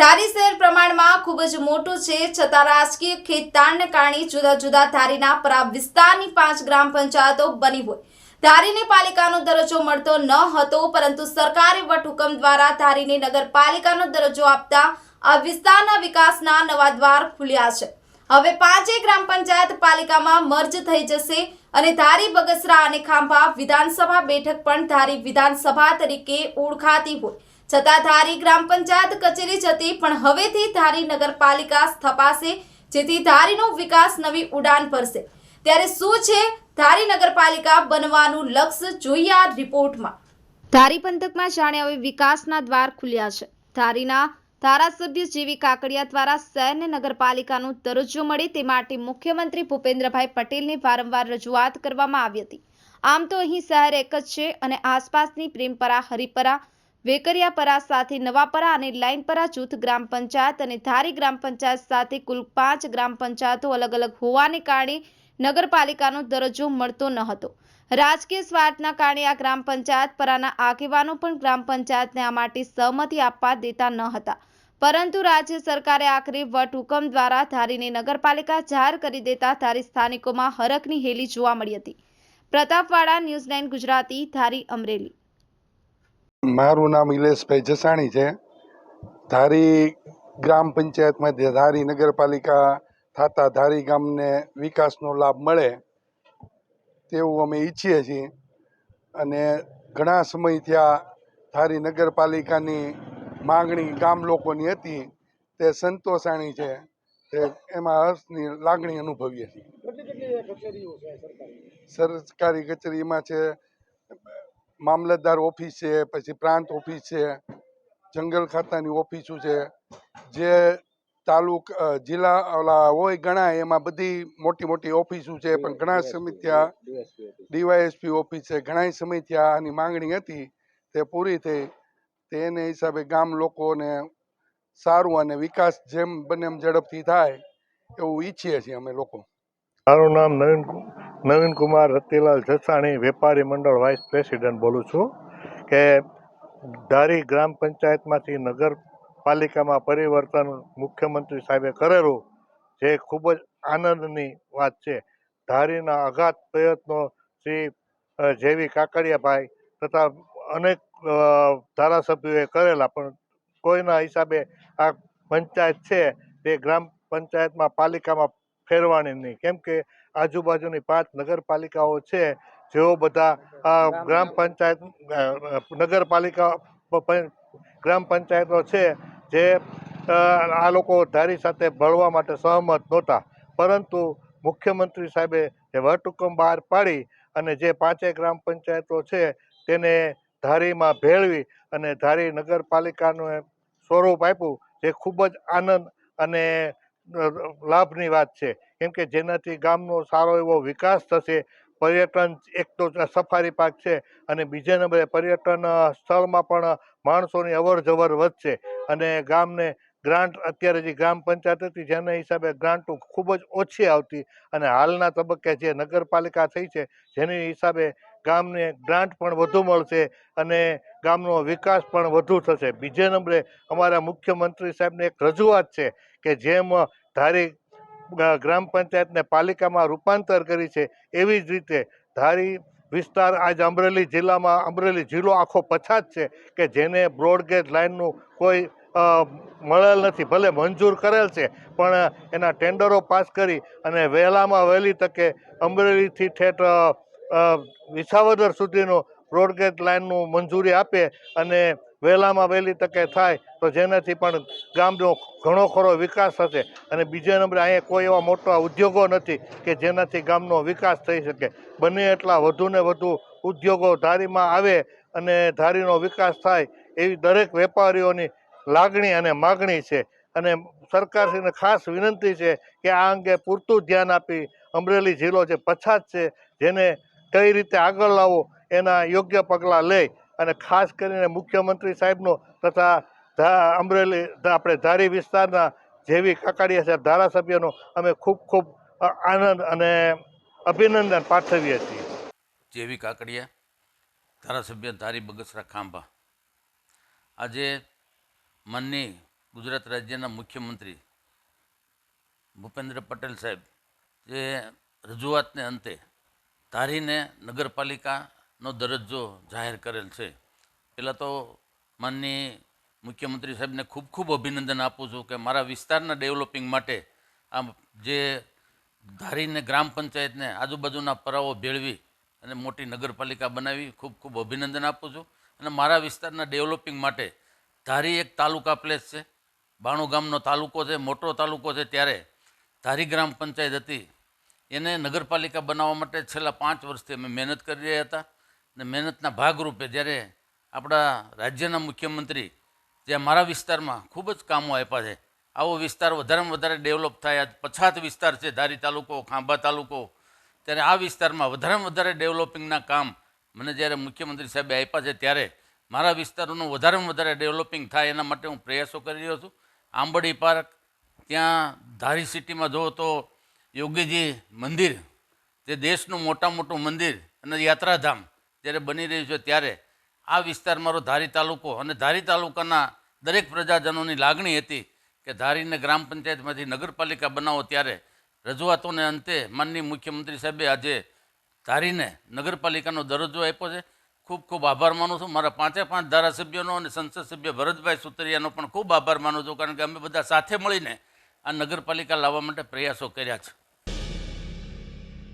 ધારી શહેર પ્રમાણમાં ખૂબ જ મોટું છે. છતાં રાજકીય ખેતતાણને કારણે જુદા જુદા ધારીના પરા વિસ્તારની પાંચ ગ્રામ પંચાયતો બની હોય. ધારીને પાલિકાનો દરજ્જો મળતો ન હતો, પરંતુ સરકારે વટહુકમ દ્વારા ધારીને નગરપાલિકાનો દરજ્જો આપતા આ વિસ્તારના વિકાસના નવા દ્વાર ખુલ્યા છે. હવે પાંચેય ગ્રામ પંચાયત પાલિકામાં મર્જ થઈ જશે અને ધારી બગસરા અને ખાંભા વિધાનસભા બેઠક પણ ધારી વિધાનસભા તરીકે ઓળખાતી હોય. છતાં ધારી ગ્રામ પંચાયત કચેરી જ હતી પણ હવેથી ધારી નગરપાલિકા સ્થપાશે, જેથી ધારીનો વિકાસ નવી ઉડાન ભરશે. ત્યારે શું છે? ધારી નગરપાલિકા બનવાનું લક્ષ્ય જોઈએ આ રિપોર્ટમાં. ધારી પંથકમાં જાણે હવે વિકાસના દ્વાર ખુલ્યા છે. ધારીના ધારાસભ્ય જેવી કાકડિયા દ્વારા શહેરને નગરપાલિકાનો દરજ્જો મળે તે માટે મુખ્યમંત્રી ભૂપેન્દ્રભાઈ પટેલને વારંવાર રજૂઆત કરવામાં આવી હતી. આમ તો અહીં શહેર એક જ છે અને આસપાસની પ્રેમપરા, હરિપરા વેકરિયાપરા સાથે નવાપરા અને લાઈનપરા જૂથ ગ્રામ પંચાયત અને ધારી ગ્રામ પંચાયત સાથે કુલ પાંચ ગ્રામ પંચાયતો અલગ અલગ હોવાને કારણે નગરપાલિકાનો દરજ્જો મળતો ન હતો. રાજકીય સ્વાર્થના કારણે આ ગ્રામ પંચાયત પરાના આગેવાનો પણ ગ્રામ પંચાયતને આ માટે સહમતિ આપવા દેતા ન હતા. પરંતુ રાજ્ય સરકારે આખરે વટહુકમ દ્વારા ધારીને નગરપાલિકા જાહેર કરી દેતા ધારી સ્થાનિકોમાં હરખની હેલી જોવા મળી હતી. પ્રતાપવાડા, ન્યૂઝ ગુજરાતી, ધારી અમરેલી. મારું નામ ઇલેશભાઈ જસાણી છે. ધારી ગ્રામ પંચાયતમાંથી ધારી નગરપાલિકા થતા ધારી ગામને વિકાસનો લાભ મળે તેવું અમે ઈચ્છીએ છીએ. અને ઘણા સમયથી આ ધારી નગરપાલિકાની માગણી ગામ લોકોની હતી તે સંતોષાણી છે. તે એમાં હર્ષની લાગણી અનુભવીએ છીએ. સરકારી કચેરીમાં છે મામલતદાર ઓફિસ છે પછી પ્રાંત ઓફિસ છે જંગલ ખાતાની ઓફિસો છે જે તાલુક જિલ્લા ઓલા હોય ઘણા એમાં બધી મોટી મોટી ઓફિસો છે પણ ઘણા સમય ત્યાં ડીવાયએસપી ઓફિસ છે ઘણા સમય ત્યાં આની માંગણી હતી તે પૂરી થઈ તેને હિસાબે ગામ લોકોને સારું અને વિકાસ જેમ બને એમ ઝડપથી થાય એવું ઈચ્છીએ છીએ અમે લોકો. મારું નામ નવીન કુ- નવીન કુમાર, રતિલાલ જસાણી, વેપારી મંડળ વાઇસ પ્રેસિડેન્ટ બોલું છું કે ધારી ગ્રામ પંચાયતમાંથી નગરપાલિકામાં પરિવર્તન મુખ્યમંત્રી સાહેબે કરેલું જે ખૂબ જ આનંદની વાત છે. ધારીના અઘાત પ્રયત્નો શ્રી જેવી કાકડિયાભાઈ તથા અનેક ધારાસભ્યોએ કરેલા, પણ કોઈના હિસાબે આ પંચાયત છે તે ગ્રામ પંચાયતમાં પાલિકામાં ફેરવાની નહીં. કેમ કે આજુબાજુની પાંચ નગરપાલિકાઓ છે, જેઓ બધા ગ્રામ પંચાયત નગરપાલિકા ગ્રામ પંચાયતો છે, જે આ લોકો ધારી સાથે ભળવા માટે સહમત નહોતા. પરંતુ મુખ્યમંત્રી સાહેબે જે વટહુકમ બહાર પાડી અને જે પાંચેય ગ્રામ પંચાયતો છે, તેને ધારીમાં ભેળવી અને ધારી નગરપાલિકાનું સ્વરૂપ આપ્યું, જે ખૂબ જ આનંદ અને લાભની વાત છે. કેમ કે જેનાથી ગામનો સારો એવો વિકાસ થશે, પર્યટન એક તો સફારી પાર્ક છે અને બીજા નંબરે પર્યટન સ્થળમાં પણ માણસોની અવર જવર વધશે અને ગામને ગ્રાન્ટ, અત્યારે જે ગ્રામ પંચાયત હતી જેના હિસાબે ગ્રાન્ટો ખૂબ જ ઓછી આવતી અને હાલના તબક્કે જે નગરપાલિકા થઈ છે, જેની હિસાબે ગામને ગ્રાન્ટ પણ વધુ મળશે અને ગામનો વિકાસ પણ વધુ થશે. બીજે નંબરે અમારા મુખ્યમંત્રી સાહેબને એક રજૂઆત છે કે જેમ ધારી ગ્રામ પંચાયતને પાલિકામાં રૂપાંતર કરી છે, એવી જ રીતે ધારી વિસ્તાર આજ અમરેલી જિલ્લામાં, અમરેલી જિલ્લો આખો પછાત છે કે જેને બ્રોડગેજ લાઇનનું કોઈ મળેલ નથી. ભલે મંજૂર કરેલ છે, પણ એના ટેન્ડરો પાસ કરી અને વહેલામાં વહેલી તકે અમરેલીથી ઠેઠ વિસાવદર સુધીનો બ્રોડગેજ લાઇનનું મંજૂરી આપે અને વહેલામાં વહેલી તકે થાય, તો જેનાથી પણ ગામનો ઘણો ખરો વિકાસ થશે. અને બીજા નંબરે અહીંયા કોઈ એવા મોટા ઉદ્યોગો નથી કે જેનાથી ગામનો વિકાસ થઈ શકે. બને એટલા વધુને વધુ ઉદ્યોગો ધારીમાં આવે અને ધારીનો વિકાસ થાય એવી દરેક વેપારીઓની લાગણી અને માગણી છે. અને સરકારશ્રીને ખાસ વિનંતી છે કે આ અંગે પૂરતું ધ્યાન આપી અમરેલી જિલ્લો જે પછાત છે, જેને કઈ રીતે આગળ લાવવો એના યોગ્ય પગલાં લે અને ખાસ કરીને મુખ્યમંત્રી સાહેબનો તથા અમરેલી આપણે ધારી વિસ્તારના જેવી કાકાડિયા સાહેબ ધારાસભ્યનો અમે ખૂબ ખૂબ આનંદ અને અભિનંદન પાઠવીએ છીએ. જેવી કાકડિયા ધારાસભ્ય ધારી બગસરા ખાંભા. આજે મનની ગુજરાત રાજ્યના મુખ્યમંત્રી ભૂપેન્દ્ર પટેલ સાહેબ જે રજૂઆતને અંતે ધારીને નગરપાલિકાનો દરજ્જો જાહેર કરેલ છે. પહેલાં તો માનની મુખ્યમંત્રી સાહેબને ખૂબ ખૂબ અભિનંદન આપું છું કે મારા વિસ્તારના ડેવલપિંગ માટે આમ જે ધારીને ગ્રામ પંચાયતને આજુબાજુના પરાવો ભેળવી અને મોટી નગરપાલિકા બનાવી ખૂબ ખૂબ અભિનંદન આપું છું. અને મારા વિસ્તારના ડેવલપિંગ માટે ધારી એક તાલુકા પ્લેસ છે. બાણું ગામનો તાલુકો છે, મોટો તાલુકો છે ત્યારે ધારી ગ્રામ પંચાયત હતી. એને નગરપાલિકા બનાવવા માટે છેલ્લા પાંચ વર્ષથી અમે મહેનત કરી રહ્યા હતા. અને મહેનતના ભાગરૂપે જ્યારે આપણા રાજ્યના મુખ્યમંત્રી જે મારા વિસ્તારમાં ખૂબ જ કામો આપ્યા છે, આવો વિસ્તાર વધારેમાં વધારે ડેવલપ થાય આ પછાત વિસ્તાર છે, ધારી તાલુકો, ખાંભા તાલુકો, ત્યારે આ વિસ્તારમાં વધારેમાં વધારે ડેવલપિંગના કામ મને જ્યારે મુખ્યમંત્રી સાહેબે આપ્યા છે, ત્યારે મારા વિસ્તારોનું વધારેમાં વધારે ડેવલપિંગ થાય એના માટે હું પ્રયાસો કરી રહ્યો છું. આંબડી પાર્ક, ત્યાં ધારી સિટીમાં જુઓ તો યોગીજી મંદિર, જે દેશનું મોટા મોટું મંદિર અને યાત્રાધામ જ્યારે બની રહ્યું છે ત્યારે આ વિસ્તાર મારો ધારી તાલુકો અને ધારી તાલુકાના દરેક પ્રજાજનોની લાગણી હતી કે ધારીને ગ્રામ પંચાયતમાંથી નગરપાલિકા બનાવો ત્યારે રજૂઆતોને અંતે માનનીય મુખ્યમંત્રી સાહેબે આજે ધારીને નગરપાલિકાનો દરજ્જો આપ્યો છે. ખૂબ ખૂબ આભાર માનું છું. મારા પાંચે પાંચ ધારાસભ્યોનો અને સંસદ સભ્ય ભરતભાઈ સુતરિયાનો પણ ખૂબ આભાર માનું છું. કારણ કે અમે બધા સાથે મળીને આ નગરપાલિકા લાવવા માટે પ્રયાસો કર્યા છે.